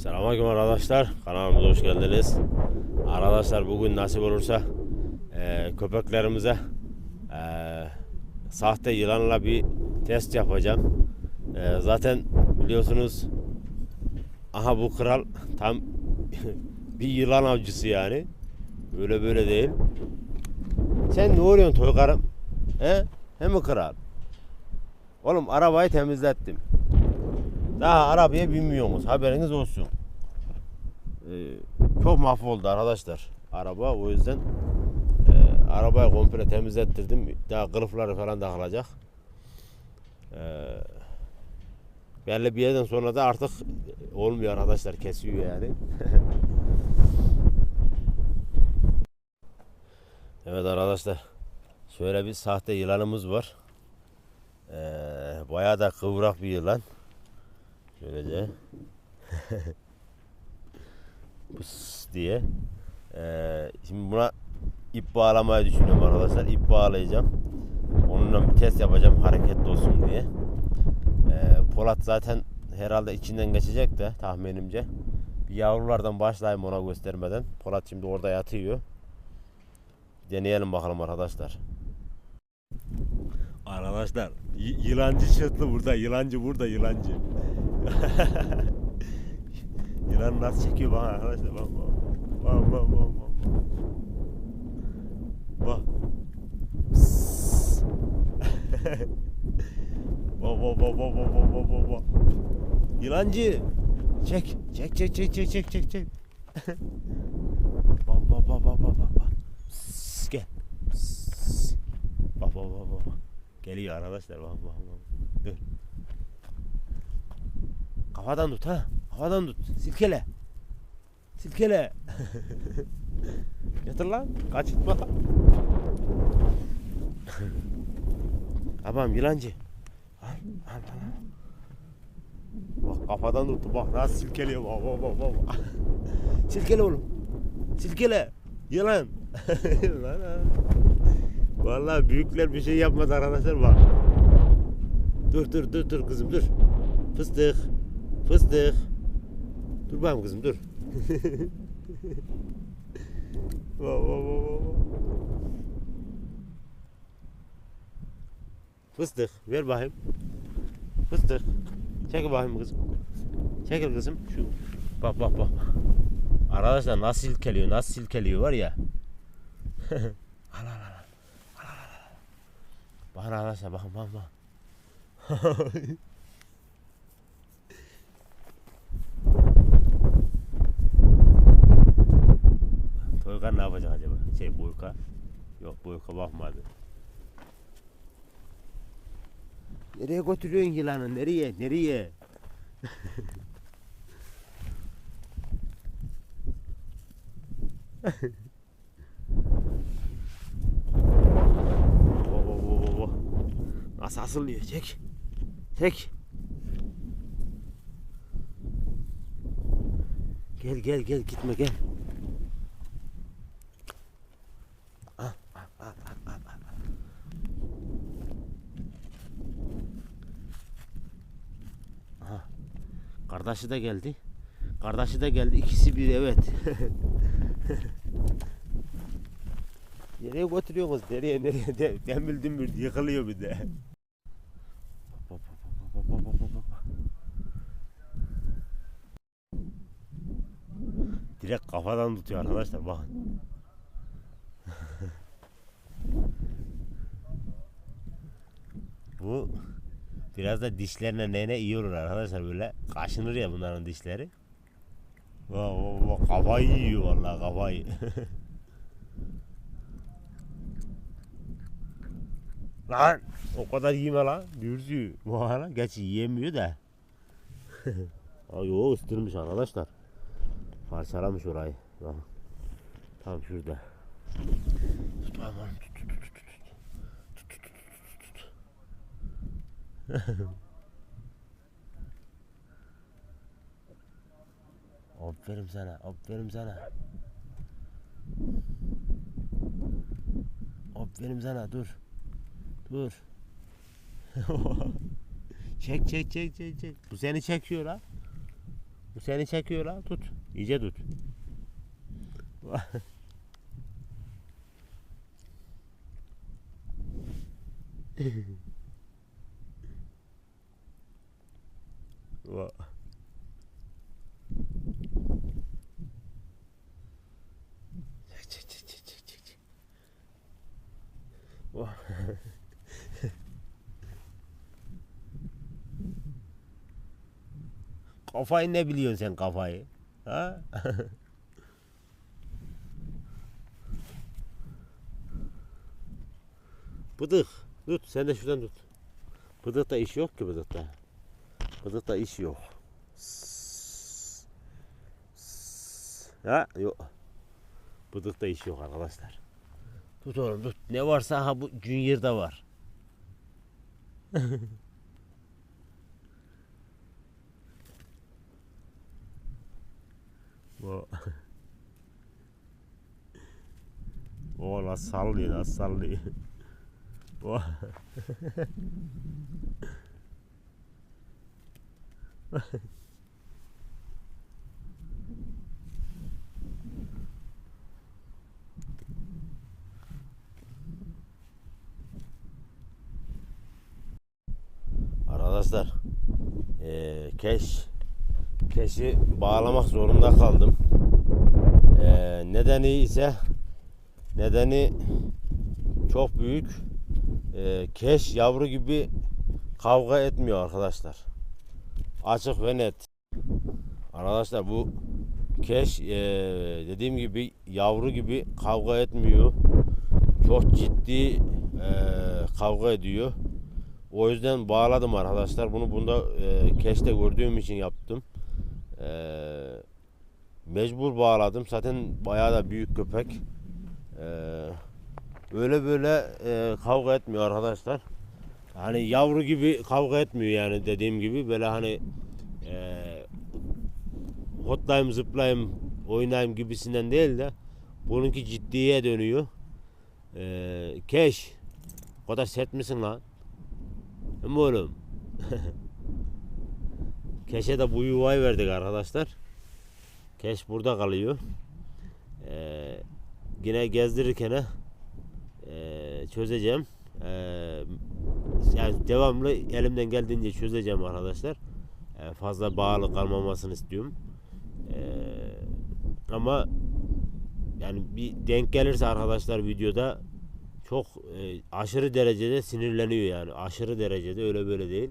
Selamünaleyküm arkadaşlar. Kanalımıza hoş geldiniz. Arkadaşlar bugün nasip olursa eee, köpeklerimize eee, sahte yılanla bir test yapacağım. Eee, zaten biliyorsunuz aha bu kral tam bir yılan avcısı yani. Böyle böyle değil. Sen ne oluyorsun toykarım? He? He mi kral? Oğlum arabayı temizlettim. Daha arabaya binmiyorsunuz. Haberiniz olsun. Ee, çok mahvoldu arkadaşlar. Araba o yüzden e, arabayı komple temizlettirdim. Daha kılıfları falan takılacak. Ee, belli bir yerden sonra da artık olmuyor arkadaşlar. Kesiyor yani. evet arkadaşlar. Şöyle bir sahte yılanımız var. Ee, bayağı da kıvrak bir yılan. Şöylece. Pıs diye. Ee, şimdi buna ip bağlamayı düşünüyorum arkadaşlar. İp bağlayacağım. Onunla bir test yapacağım hareketli olsun diye. Ee, Polat zaten herhalde içinden geçecek de tahminimce. Bir yavrulardan başlayayım ona göstermeden. Polat şimdi orada yatıyor. Deneyelim bakalım arkadaşlar. Arkadaşlar yılancı çıktı burada. Yılancı burada yılancı. Yılan nasıl çekiyor bana arkadaşlar bak bak. Bak bak bak bak. Bak. Bak bak bak bak bak bak bak bak. Yılancı. Çek. Çek çek çek çek çek çek çek. bak bak bak bak bak bak. bak. Gel. Bak bak bak. bak. Geliyor arkadaşlar bak bak bak. Dur. Kafadan tut ha. Kafadan tut. Silkele. Silkele. Yatır lan. Kaçırtma. Tamam yılancı. Al, al, al. Bak kafadan tuttu bak nasıl silkeliyor bak bak bak bak. Silkele oğlum. Silkele. Yılan. lan ha. Vallahi büyükler bir şey yapmadı arkadaşlar bak. Dur dur dur dur kızım dur. Fıstık. Fıstık. Dur bakayım kızım dur. Vah vah vah. Fıstık ver bakayım. Fıstık. Çekil bakayım kızım. Çekil kızım. Şu. Bak bak bak. Arkadaşlar nasıl silkeliyor nasıl silkeliyor var ya. al al al. al, al, al. Bakın arkadaşlar bakın bakın bakın. Nereye götürüyorsun yılanı? Nereye? Nereye? Nasıl asılıyor? Çek. Çek. Gel gel gel gitme gel. Al, al, al, al, al, al. Aha. Kardeşi de geldi. Kardeşi de geldi. İkisi bir evet. Nereye götürüyorsunuz? Nereye nereye? De, demir demir yıkılıyor bir de. Direkt kafadan tutuyor arkadaşlar bakın. Bu biraz da dişlerine nene iyi olur arkadaşlar böyle kaşınır ya bunların dişleri. Vah vah vah kafayı yiyor vallahi kafayı. lan o kadar yeme lan dürzü. Valla gerçi yiyemiyor da. Ay yo ısırmış arkadaşlar. Parçalamış orayı. Tam şurada. Tut. Tut, tut, tut, tut, tut, tut. Aferin sana, aferin sana. Aferin sana, dur. Dur. çek çek çek çek çek. Bu seni çekiyor ha. Bu seni çekiyor lan tut. İyice tut. Vay. Çek, çek, çek, çek, çek, çek, çek. Vay. Kafayı ne biliyorsun sen kafayı? Ha? Bıdık. Tut sen de şuradan tut. Bıdıkta iş yok ki bıdıkta. Bıdıkta iş yok. Ha yok. Bıdıkta iş yok arkadaşlar. Tut oğlum tut. Ne varsa ha bu Junior'da var. Bu. O nasıl sallıyor nasıl sallıyor. Arkadaşlar eee keş keşi bağlamak zorunda kaldım. Eee nedeni ise nedeni çok büyük. Eee keş yavru gibi kavga etmiyor arkadaşlar. Açık ve net. Arkadaşlar bu keş eee, dediğim gibi yavru gibi kavga etmiyor. Çok ciddi eee, kavga ediyor. O yüzden bağladım arkadaşlar. Bunu bunda e, keşte gördüğüm için yaptım. E, mecbur bağladım. Zaten bayağı da büyük köpek. E, öyle böyle e, kavga etmiyor arkadaşlar. Hani yavru gibi kavga etmiyor yani dediğim gibi böyle hani e, hotlayayım zıplayayım oynayayım gibisinden değil de bununki ciddiye dönüyor. E, keş o kadar sert misin lan? Ama oğlum. Keşe de bu yuvayı verdik arkadaşlar. Keş burada kalıyor. Ee, yine gezdirirken e, çözeceğim. Ee, yani devamlı elimden geldiğince çözeceğim arkadaşlar. Ee, fazla bağlı kalmamasını istiyorum. Ee, ama yani bir denk gelirse arkadaşlar videoda çok e, aşırı derecede sinirleniyor yani. Aşırı derecede öyle böyle değil.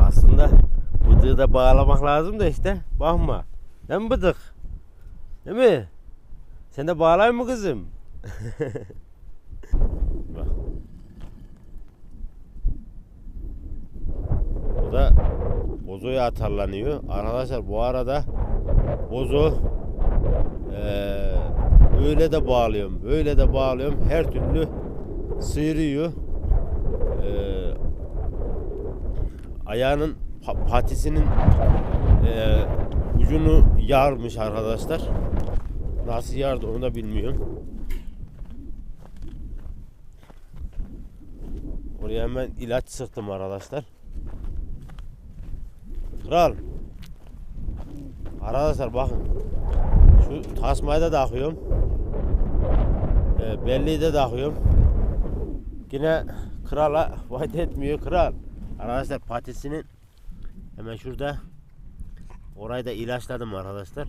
Aslında bıdığı da bağlamak lazım da işte. Bakma. Değil mi bıdık? Değil mi? Sen de bağlayın mı kızım? Bak. O da bozoya atarlanıyor. Arkadaşlar bu arada bozo eee öyle de bağlıyorum, böyle de bağlıyorum. Her türlü sıyırıyor. Ee, ayağının pa- patisinin e, ucunu yarmış arkadaşlar. Nasıl yardı onu da bilmiyorum. Oraya hemen ilaç sıktım arkadaşlar. Kral. Arkadaşlar bakın. Şu tasmayı da takıyorum. E, belliği de takıyorum. Yine krala fayda etmiyor kral. Arkadaşlar patisinin hemen şurada orayı da ilaçladım arkadaşlar.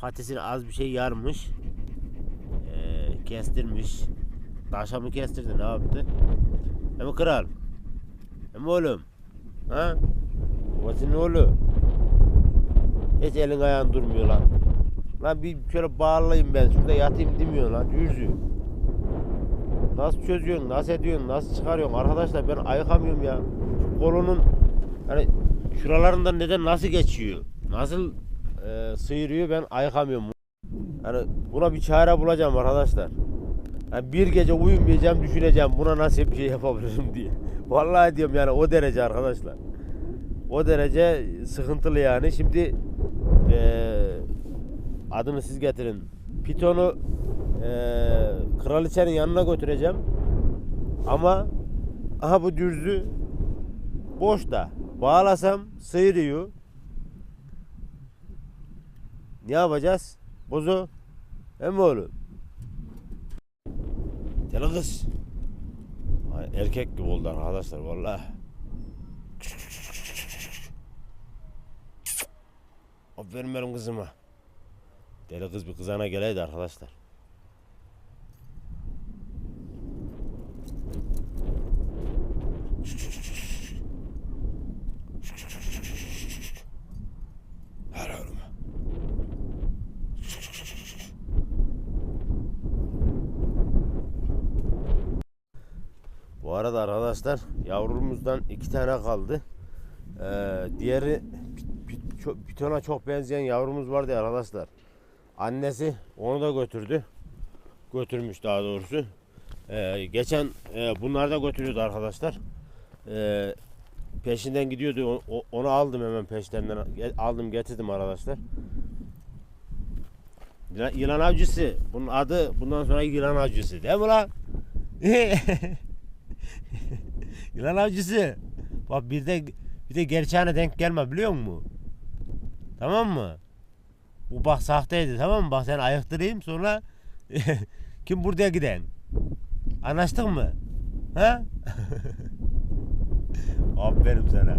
Patisini az bir şey yarmış. E, kestirmiş. Taşa mı kestirdi ne yaptı? Hem kral. Hem oğlum. Ha? Babasının oğlu. Hiç elin ayağın durmuyor lan. Lan bir şöyle bağlayayım ben şurada yatayım demiyor lan yüzü. Nasıl çözüyorsun, nasıl ediyorsun, nasıl çıkarıyorsun arkadaşlar ben ayıkamıyorum ya. Şu kolunun hani şuralarından neden nasıl geçiyor, nasıl e, sıyırıyor ben ayıkamıyorum. Hani buna bir çare bulacağım arkadaşlar. Yani bir gece uyumayacağım düşüneceğim buna nasıl bir şey yapabilirim diye. Vallahi diyorum yani o derece arkadaşlar. O derece sıkıntılı yani. Şimdi eee adını siz getirin. Pitonu eee kraliçenin yanına götüreceğim. Ama aha bu dürzü boş da. Bağlasam sıyırıyor. Ne yapacağız? Bozu. Hem oğlum. Deli kız. Erkek gibi oldu arkadaşlar vallahi. Aferin benim kızıma. Deli kız bir kızana geleydi arkadaşlar. Bu arada arkadaşlar yavrumuzdan iki tane kaldı. Ee, diğeri çok- pitona çok benzeyen yavrumuz vardı arkadaşlar. Annesi onu da götürdü. Götürmüş daha doğrusu. Ee, geçen e, bunlar da götürüyordu arkadaşlar. Ee, peşinden gidiyordu. Onu aldım hemen peşlerinden. Aldım getirdim arkadaşlar. Yılan, yılan avcısı. Bunun adı bundan sonra yılan avcısı. Değil mi lan? yılan avcısı. Bak bir de bir de gerçeğine denk gelme biliyor musun? Tamam mı? Bu bak sahteydi tamam mı? Bak sen ayıktırayım sonra kim buraya giden? Anlaştık mı? Ha? Aferin sana.